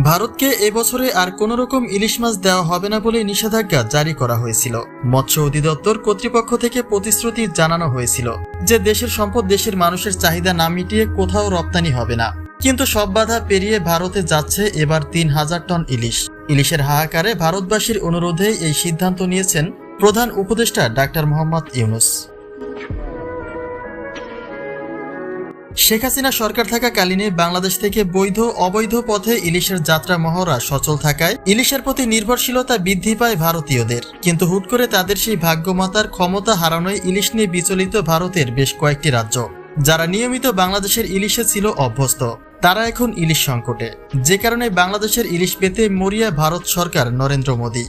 ভারতকে এবছরে আর কোনো রকম ইলিশ মাছ দেওয়া হবে না বলে নিষেধাজ্ঞা জারি করা হয়েছিল। মৎস্য অধিদপ্তর কর্তৃপক্ষ থেকে প্রতিশ্রুতি জানানো হয়েছিল যে দেশের সম্পদ দেশের মানুষের চাহিদা না মিটিয়ে কোথাও রপ্তানি হবে না। কিন্তু সব বাধা পেরিয়ে ভারতে যাচ্ছে এবার তিন হাজার টন ইলিশ। ইলিশের হাহাকারে ভারতবাসীর অনুরোধে এই সিদ্ধান্ত নিয়েছেন প্রধান উপদেষ্টা ডাক্তার মোহাম্মদ ইউনুস। শেখ হাসিনা সরকার থাকাকালীনে বাংলাদেশ থেকে বৈধ, অবৈধ পথে ইলিশের যাত্রা মহড়া সচল থাকায় ইলিশের প্রতি নির্ভরশীলতা বৃদ্ধি পায় ভারতীয়দের। কিন্তু হুট করে তাদের সেই ভাগ্যমাতার ক্ষমতা হারানোয় ইলিশ নিয়ে বিচলিত ভারতের বেশ কয়েকটি রাজ্য, যারা নিয়মিত বাংলাদেশের ইলিশে ছিল অভ্যস্ত। তারা এখন ইলিশ সংকটে। যে কারণে বাংলাদেশের ইলিশ পেতে মরিয়া ভারত সরকার নরেন্দ্র মোদী।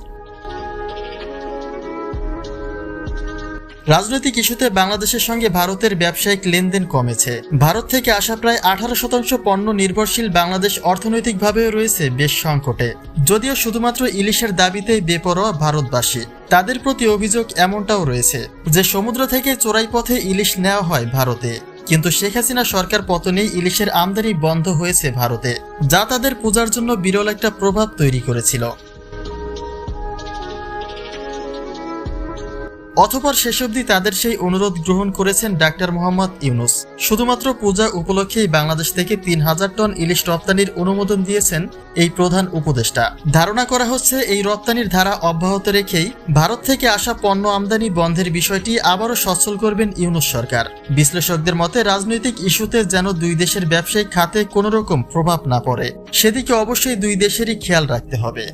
রাজনৈতিক ইস্যুতে বাংলাদেশের সঙ্গে ভারতের ব্যবসায়িক লেনদেন কমেছে। ভারত থেকে আসা প্রায় আঠারো শতাংশ পণ্য নির্ভরশীল বাংলাদেশ অর্থনৈতিকভাবে রয়েছে বেশ সংকটে। যদিও শুধুমাত্র ইলিশের দাবিতেই বেপরোয়া ভারতবাসী, তাদের প্রতি অভিযোগ এমনটাও রয়েছে যে সমুদ্র থেকে চোরাই পথে ইলিশ নেওয়া হয় ভারতে। কিন্তু শেখ হাসিনা সরকার পতনেই ইলিশের আমদানি বন্ধ হয়েছে ভারতে, যা তাদের পূজার জন্য বিরল একটা প্রভাব তৈরি করেছিল। অথপর শেষ অবধি তাদের সেই অনুরোধ গ্রহণ করেছেন ডাক্তার মোহাম্মদ ইউনুস। শুধুমাত্র পূজা উপলক্ষেই বাংলাদেশ থেকে তিন হাজার টন ইলিশ রপ্তানির অনুমোদন দিয়েছেন এই প্রধান উপদেষ্টা। ধারণা করা হচ্ছে এই রপ্তানির ধারা অব্যাহত রেখেই ভারত থেকে আসা পণ্য আমদানি বন্ধের বিষয়টি আবারও সচ্ছল করবেন ইউনুস সরকার। বিশ্লেষকদের মতে রাজনৈতিক ইস্যুতে যেন দুই দেশের ব্যবসায়িক খাতে কোনো রকম প্রভাব না পড়ে, সেদিকে অবশ্যই দুই দেশেরই খেয়াল রাখতে হবে।